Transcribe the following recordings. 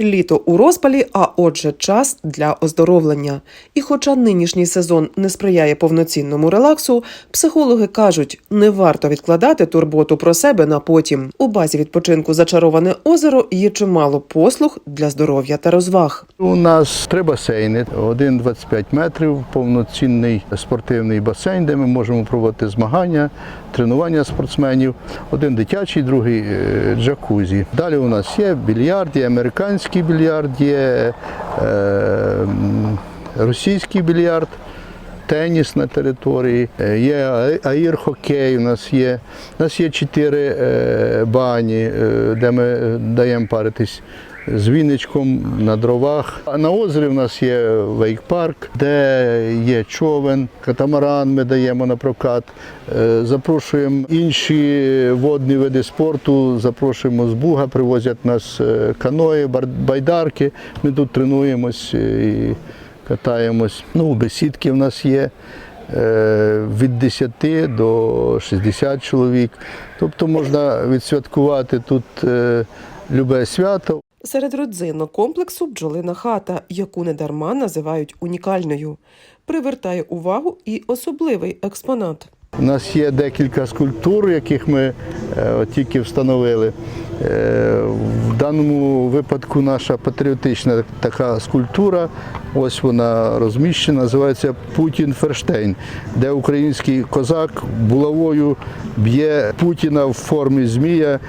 Літо у розпалі, а отже, час для оздоровлення. І хоча нинішній сезон не сприяє повноцінному релаксу, психологи кажуть, не варто відкладати турботу про себе на потім. У базі відпочинку зачароване озеро є чимало послуг для здоров'я та розваг. У нас три басейни, один 25 метрів, повноцінний спортивний басейн, де ми можемо проводити змагання, тренування спортсменів. Один дитячий, другий е, джакузі. Далі у нас є більярд, є американський більярд, є е, російський більярд. Теніс на території, е, є аїр-хокей, у нас є. У нас є чотири е, бані, де ми даємо паритись з віничком на дровах. А на озері в нас є вейк-парк, де є човен, катамаран ми даємо на прокат. Е, Запрошуємо інші водні види спорту, запрошуємо з Буга, привозять нас е, каної, байдарки. Ми тут тренуємось е, і катаємось. Ну, бесідки в нас є від 10 до 60 чоловік. Тобто можна відсвяткувати тут любе свято. Серед родзинно комплексу бджолина хата, яку недарма називають унікальною. Привертає увагу і особливий експонат. У нас є декілька скульптур, яких ми е, тільки встановили. Е, В даному випадку наша патріотична така скульптура, ось вона розміщена, називається Путін Ферштейн, де український козак булавою б'є Путіна в формі змія,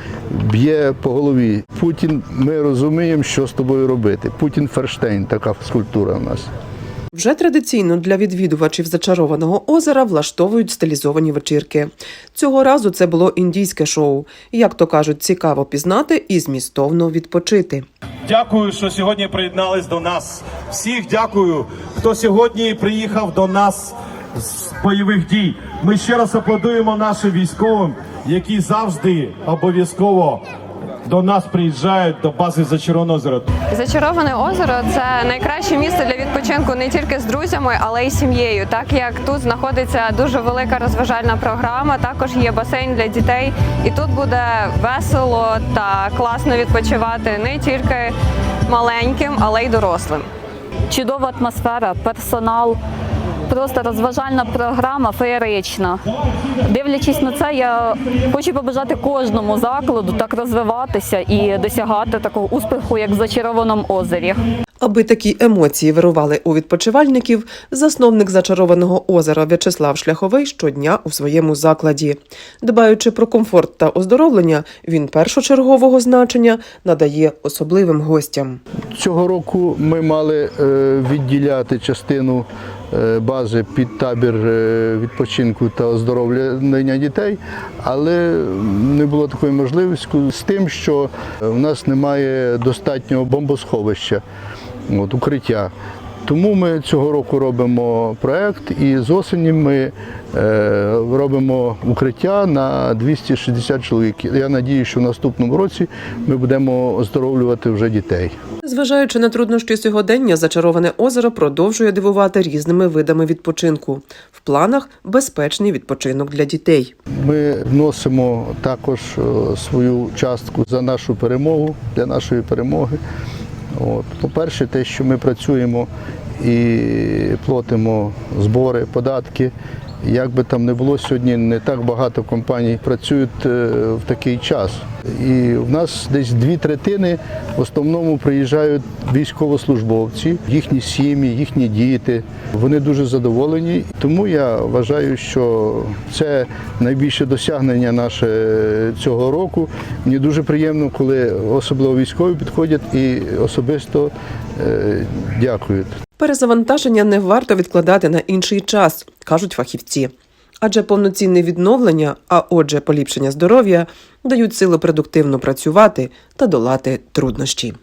б'є по голові. Путін, ми розуміємо, що з тобою робити. Путін Ферштейн, така скульптура у нас. Вже традиційно для відвідувачів зачарованого озера влаштовують стилізовані вечірки. Цього разу це було індійське шоу. Як то кажуть, цікаво пізнати і змістовно відпочити. Дякую, що сьогодні приєднались до нас. Всіх дякую, хто сьогодні приїхав до нас з бойових дій. Ми ще раз аплодуємо нашим військовим, які завжди обов'язково до нас приїжджають до бази Зачароване озеро. Зачароване озеро це найкраще місце для відпочинку не тільки з друзями, але й сім'єю. Так як тут знаходиться дуже велика розважальна програма, також є басейн для дітей, і тут буде весело та класно відпочивати не тільки маленьким, але й дорослим. чудова атмосфера, персонал, просто розважальна програма феєрична. Дивлячись на це, я хочу побажати кожному закладу так розвиватися і досягати такого успіху, як в зачарованому озері. Аби такі емоції вирували у відпочивальників, засновник зачарованого озера В'ячеслав Шляховий щодня у своєму закладі. Дбаючи про комфорт та оздоровлення, він першочергового значення надає особливим гостям. Цього року ми мали е, відділяти частину бази під табір е, відпочинку та оздоровлення дітей, але не було такої можливості з тим, що в нас немає достатнього бомбосховища, от, укриття. Тому ми цього року робимо проект і з осені ми е, робимо укриття на 260 чоловік. Я надію, що в наступному році ми будемо оздоровлювати вже дітей. Зважаючи на труднощі сьогодення, зачароване озеро продовжує дивувати різними видами відпочинку. В планах безпечний відпочинок для дітей. Ми вносимо також е, свою частку за нашу перемогу, для нашої перемоги. От. По-перше, те, що ми працюємо і платимо збори, податки. Як би там не було, сьогодні не так багато компаній працюють е, в такий час. І в нас десь дві третини в основному приїжджають військовослужбовці, їхні сім'ї, їхні діти. Вони дуже задоволені. Тому я вважаю, що це найбільше досягнення наше цього року. Мені дуже приємно, коли особливо військові підходять і особисто е, дякують. Перезавантаження не варто відкладати на інший час, кажуть фахівці. Адже повноцінне відновлення, а отже, поліпшення здоров'я, дають силу продуктивно працювати та долати труднощі.